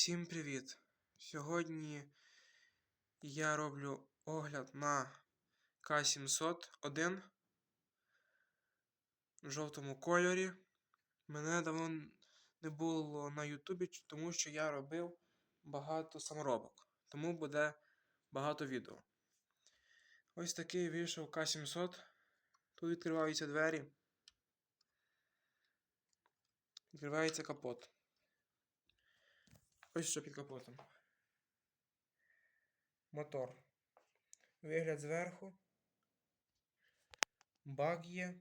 Всім привіт! Сьогодні я роблю огляд на К701 в жовтому кольорі. Мене давно не було на Ютубі, тому що я робив багато саморобок. Тому буде багато відео. Ось такий вийшов К700. Тут відкриваються двері. Відкривається капот. Ось що під капотом. Мотор. Вигляд зверху. Бак є.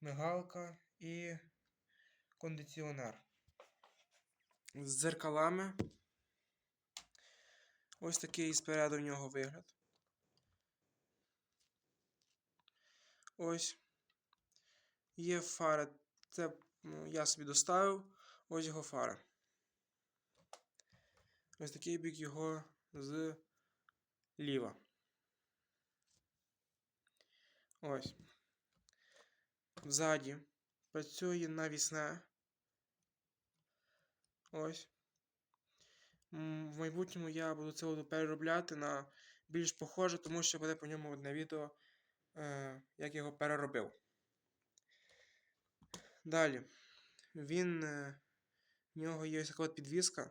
Мигалка і кондиціонер. З дзеркалами. Ось такий спереду в нього вигляд. Ось. Є фара. Це ну, я собі доставив. Ось його фара. Ось такий бік його з ліва. Ось. Ззаді працює навісне. Ось. В майбутньому я буду це переробляти на більш похоже, тому що буде по ньому одне відео, е, як його переробив. Далі. Він. В нього є ось така от підвіска.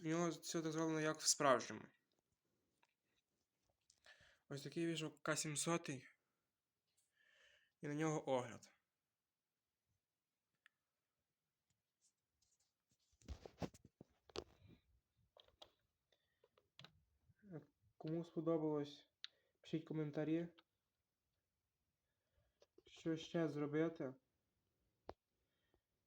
У нього все так зроблено як в справжньому. Ось такий вийшов К700. І на нього огляд. Кому сподобалось, пишіть коментарі. Що ще зробити.